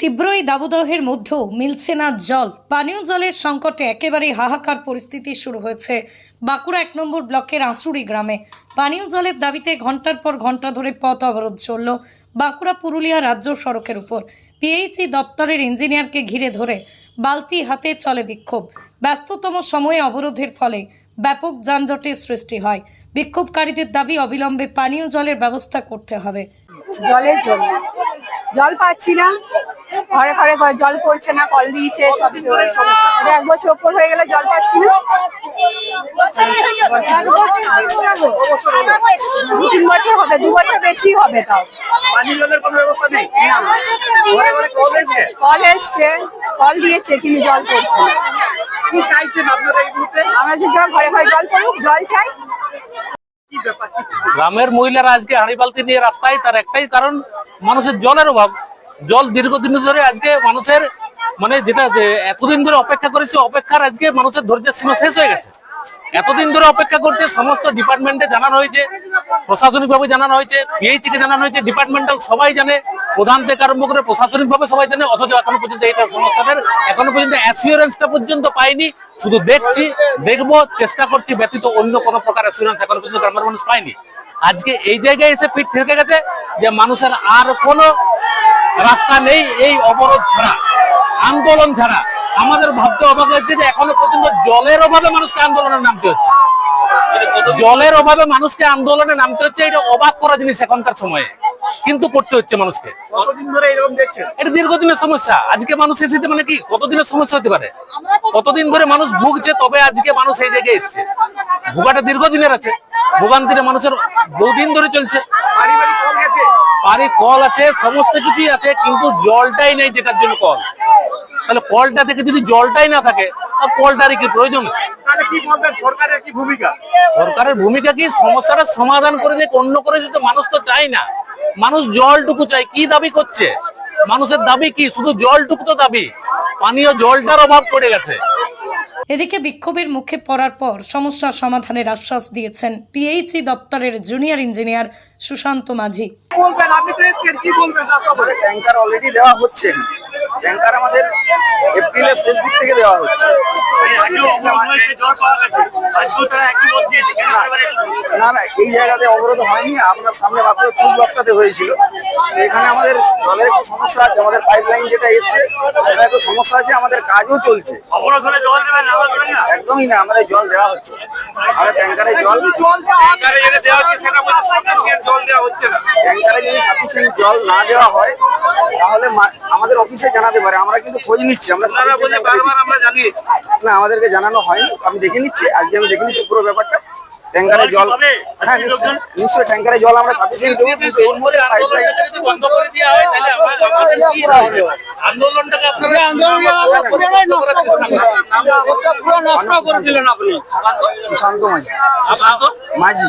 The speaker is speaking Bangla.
তীব্র এই দাবদাহের মধ্যেও মিলছে না জল। পানীয় জলের সংকটে একেবারে হাহাকার পরিস্থিতি শুরু হয়েছে বাঁকুড়া এক নম্বর ব্লকের আঁচুড়ি গ্রামে। পানীয় জলের দাবিতে ঘণ্টার পর ঘণ্টা ধরে পথ অবরোধ চলল বাঁকুড়া পুরুলিয়া রাজ্য সড়কের উপর। পিএইচই দপ্তরের ইঞ্জিনিয়ারকে ঘিরে ধরে বালতি হাতে চলে বিক্ষোভ। ব্যস্ততম সময়ে অবরোধের ফলে ব্যাপক যানজটের সৃষ্টি হয়। বিক্ষোভকারীদের দাবি অবিলম্বে পানীয় জলের ব্যবস্থা করতে হবে। জলের জন্য। জল পাচ্ছি না। ঘরে ঘরে ঘরে জল পড়ছে না কল দিয়েছে এটা এক বছর ওপর হয়ে গেলে জল পাচ্ছি না। দু তিন বছর হবে দু বছর বেশি হবে তাও। কল এসছে? কল দিয়েছে কিন্তু জল পড়ছে না। আমরা যে জল ঘরে ঘরে জল পড়ুক জল চাই। গ্রামের মহিলারা আজকে হাঁড়ি বালতি নিয়ে রাস্তায় তার একটাই কারণ মানুষের জলের অভাব। জল দীর্ঘদিন ধরে আজকে মানুষের মানে যেটা এতদিন ধরে অপেক্ষা করেছে, অপেক্ষার আজকে মানুষের ধৈর্যের সীমা শেষ হয়ে গেছে। এতদিন ধরে অপেক্ষা করতে সমস্ত ডিপার্টমেন্টে জানানো হয়েছে, প্রশাসনিকভাবে জানানো হয়েছে পিএইচি কে জানানো হয়েছে ডিপার্টমেন্টাল সবাই জানে, প্রধান থেকে আরম্ভ করে প্রশাসনিকভাবে সবাই জানে, অথচ এখনও পর্যন্ত এইটা সমস্যাটার এখনও পর্যন্ত অ্যাসিওরেন্সটা পর্যন্ত পাইনি, শুধু দেখছি, দেখব, চেষ্টা করছি, ব্যতীত অন্য কোনো প্রকার অ্যাসিওরেন্স এখনও পর্যন্ত গ্রামের মানুষ পায়নি। আজকে এই জায়গায় এসে পিঠ থেকে গেছে যে মানুষের আর কোনো রাস্তা নেই এই অবরোধ ছাড়া আন্দোলন ছাড়া। আমাদের ভাবতে অবাক লাগছে যে এখনও পর্যন্ত জলের অভাবে মানুষকে আন্দোলনে নামতে হচ্ছে। জলের অভাবে মানুষকে আন্দোলনে নামতে হচ্ছে এটা অবাক করা জিনিস এখনকার সময়ে। কিন্তু করতে হচ্ছে মানুষকে। এটা দীর্ঘদিনের সমস্যা। আজকে মানুষ এসেছে মানে কি কতদিনের সমস্যা হতে পারে? কতদিন ধরে মানুষ ভুগছে তবে আজকে মানুষ এই জায়গায় এসছে। ভোগাটা দীর্ঘদিনের আছে। ভোগান্তিটা মানুষের বহুদিন ধরে চলছে। বাড়ি কল আছে সমস্ত কিছুই আছে কিন্তু জলটাই নেই যেটার জন্য কল। তাহলে কলটা থেকে যদি জলটাই না থাকে কলটারই কি প্রয়োজন? সরকারের কি ভূমিকা? সরকারের ভূমিকা কি? সমস্যাটা সমাধান করে যে অন্য করে যেতে মানুষ তো চাই না। মানুষ জলটুকু চাই কি দাবি করছে? মানুষের দাবি কি? শুধু জলটুকু তো দাবি। পানীয় জলটার অভাব পড়ে গেছে। এদিকে বিক্ষোভের মুখে পড়ার পর সমস্যা সমাধানের আশ্বাস দিয়েছেন পিএইচি দপ্তরের জুনিয়র ইঞ্জিনিয়ার সুশান্ত মাঝি। বলবেন? আপনি তো কি বলবেন? অলরেডি দেওয়া হচ্ছে। ট্যাঙ্কার আমাদের এপ্রিলের শেষ দিক থেকে দেওয়া হচ্ছে। না না এই জায়গাতে অবরোধ হয়নি আপনার সামনে মাত্র টুল ব্লকটাতে হয়েছিল। এখানে আমাদের জলের একটু সমস্যা আছে আমাদের পাইপ লাইন যেটা এসছে সেটা একটু সমস্যা আছে আমাদের কাজও চলছে। অবরোধ হলে জল দেবেন না একদমই না আমাদের জল দেওয়া হচ্ছে। আমাদের ট্যাঙ্কারে জল জল দেওয়া হচ্ছে না। ট্যাঙ্কারে যদি সাফিসিয়েন্ট জল না দেওয়া হয় তাহলে আমাদের অফিসে জানাতে পারে। আমরা কিন্তু খোঁজ নিচ্ছি আমরা আপনারা বলে sufficient বারবার আমরা জানিয়েছি। না আমাদেরকে জানানো হয়নি আমি দেখে নিচ্ছি আজকে আমি দেখে নিচ্ছি পুরো ব্যাপারটা। ট্যাঙ্কারে জল জল হ্যাঁ নিশ্চয়ই নিশ্চয়ই ট্যাঙ্কারে জল আমরা সাফিসিয়েন্ট দেবো কিন্তু এই মুহূর্তে পাইপলাইন আন্দোলনটা যদি বন্ধ করে দেওয়া হয় তাহলে আমাদের কি হবে? আন্দোলনটাকে আপনারা নষ্ট করে দিলেন। আপনি। সুশান্ত মাঝি। সুশান্ত? মাঝি।